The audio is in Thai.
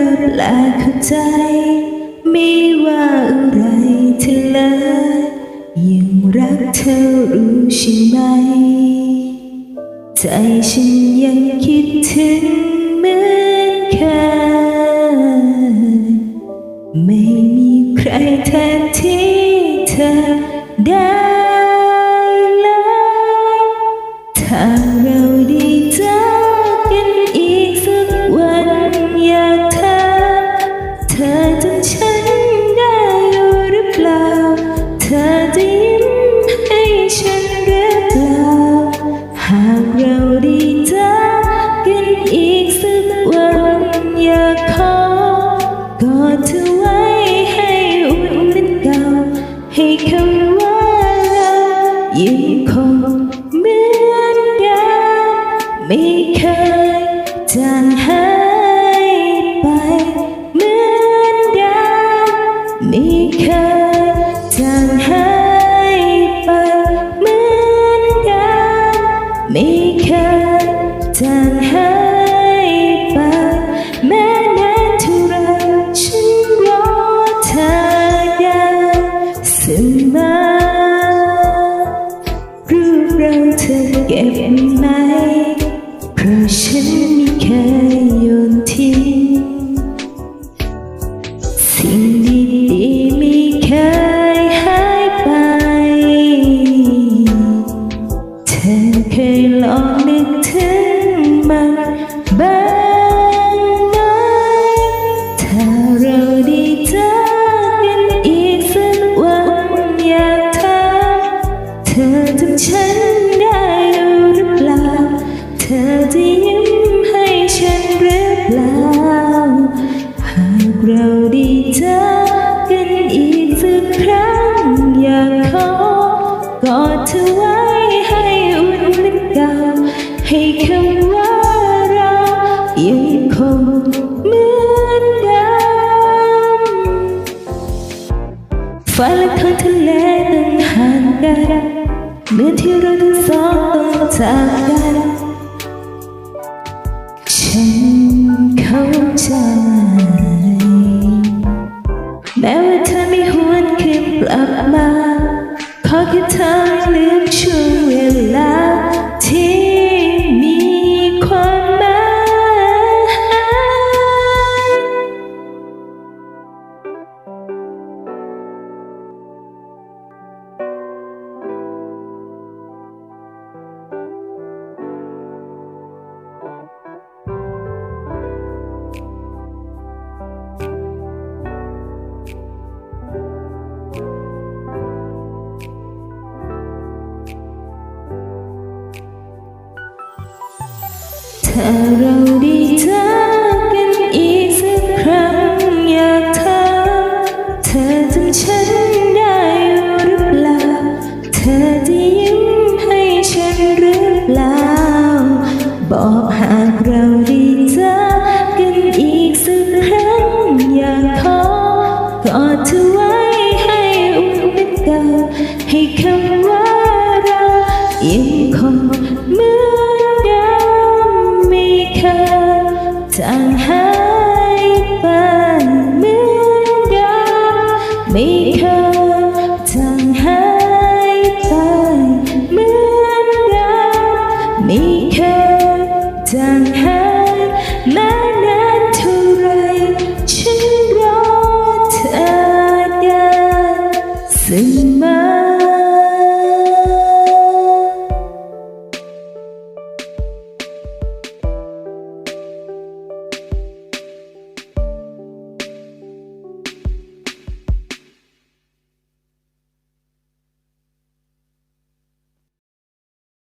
ยอมรับและเข้าใจ ไม่ว่าอะไรเธอเลยยังรักเธอรู้ใช่ไหม ใจฉันยังคิดถึงเหมือนเคยไม่มีใครแทนที่เธอได้เลยถ้าเรา ยังคงเหมือนเดิมไม่เคยจางหายไปเหมือนเดิมไม่เคยจางหายไปเหมือนเดิมไม่เคยจางหาย ก็นไหม เพราะฉันไม่เคยโยนทิ้งสิ่งดีๆไม่เคยหายไป เธอเคยลอง ยิ้มให้ฉันหรือเปล่า หากเราได้เจอกันอีกสักครั้งอยากขอกอดเธอไว้ให้อุ่นเหมือนเก่าให้คำว่าเรายังคงเหมือนเดิมฟ้าและทางทะเลต้องห่างกันเหมือนที่เราทั้งสองต้องจาก ไม่หวนคืนกลับมา ขอแค่เธอลื ถ้าเราได้เจอกันอีกสักครั้งอยากถามเธอจำฉันได้หรือเปล่า เธอจะยิ้มให้ฉันหรือเปล่า บอกหากเราได้เจอกันอีกสักครั้งอยากขอกอดเธอไว้ให้อุ่นเหมือนเก่าให้คำว่าเรายังคง tàn hết mãi Sing my